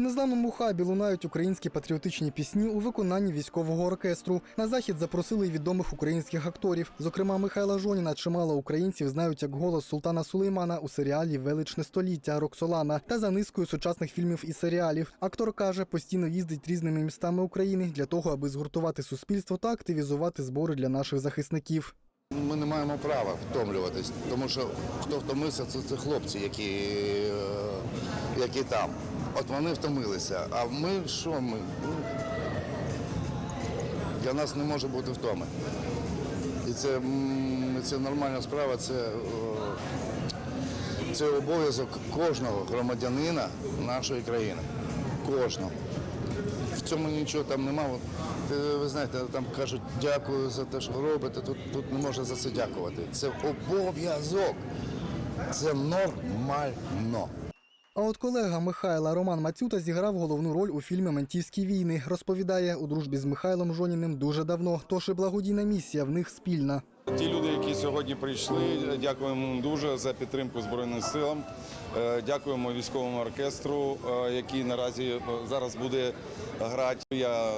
незламному хабі лунають українські патріотичні пісні у виконанні військового оркестру. На захід запросили й відомих українських акторів. Зокрема, Михайла Жоніна чимало українців знають як голос султана Сулеймана у серіалі Величне століття Роксолана та за низкою сучасних фільмів і серіалів. Актор каже, постійно їздить різними містами України для того, аби згуртувати суспільство та активізувати збори для наших захисників. Ми не маємо права втомлюватись, тому що хто втомився, це, це хлопці, які, е, які там. От вони втомилися. А ми що ми? Ну, Для нас не може бути втоми. І це, це нормальна справа, це, е, це обов'язок кожного громадянина нашої країни. Кожного. Цьому нічого там нема. От, е, Ви знаєте, там кажуть, дякую за те, що робите. Тут, тут не можна за це дякувати. Це обов'язок. Це нормально. А от колега Михайла Роман Мацюта зіграв головну роль у фільмі Ментівські війни. Розповідає, у дружбі з Михайлом Жоніним дуже давно. Тож і благодійна місія в них спільна. Ті люди, які сьогодні прийшли, дякуємо дуже за підтримку Збройним силам. Е, Дякуємо військовому оркестру, е, який наразі е, зараз буде грати. Я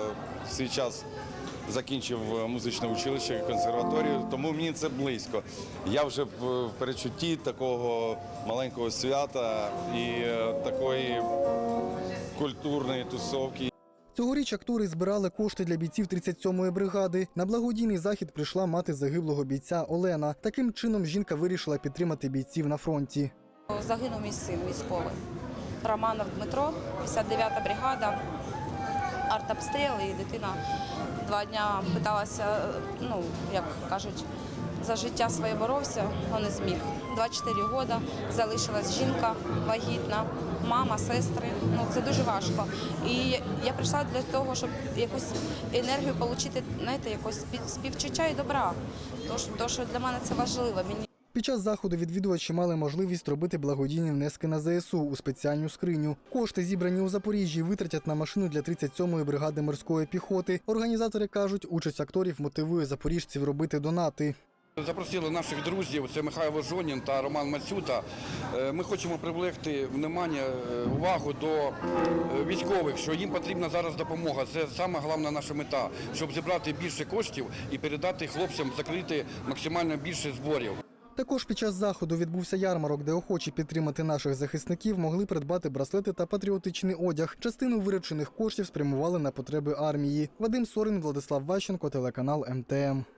свій час закінчив музичне училище, консерваторію, тому мені це близько. Я вже в перечутті такого маленького свята і такої культурної тусовки. Цьогоріч актори збирали кошти для бійців 37-ї бригади. На благодійний захід прийшла мати загиблого бійця Олена. Таким чином жінка вирішила підтримати бійців на фронті. Загинув мій син військовий. Романов Дмитро, 59-та бригада, артобстріл, і дитина два дня питалася, ну, як кажуть, за життя своє боровся, але не зміг. 24 роки залишилась жінка вагітна, мама, сестри. Ну це дуже важко. І я прийшла для того, щоб якусь енергію отримати, знаєте, якось співчуття і добра. Тож, то, що для мене це важливо. Мені Під час заходу відвідувачі мали можливість робити благодійні внески на ЗСУ у спеціальну скриню. Кошти, зібрані у Запоріжжі, витратять на машину для 37-ї бригади морської піхоти. Організатори кажуть, участь акторів мотивує запоріжців робити донати. Запросили наших друзів, це Михайло Жонін та Роман Мацюта. Е, Ми хочемо привлекти внимання, е, увагу до е, військових, що їм потрібна зараз допомога. Це саме головна наша мета, щоб зібрати більше коштів і передати хлопцям закрити максимально більше зборів. Також під час заходу відбувся ярмарок, де охочі підтримати наших захисників могли придбати браслети та патріотичний одяг. Частину виручених коштів спрямували на потреби армії. Вадим Сорин, Владислав Ващенко, телеканал МТМ.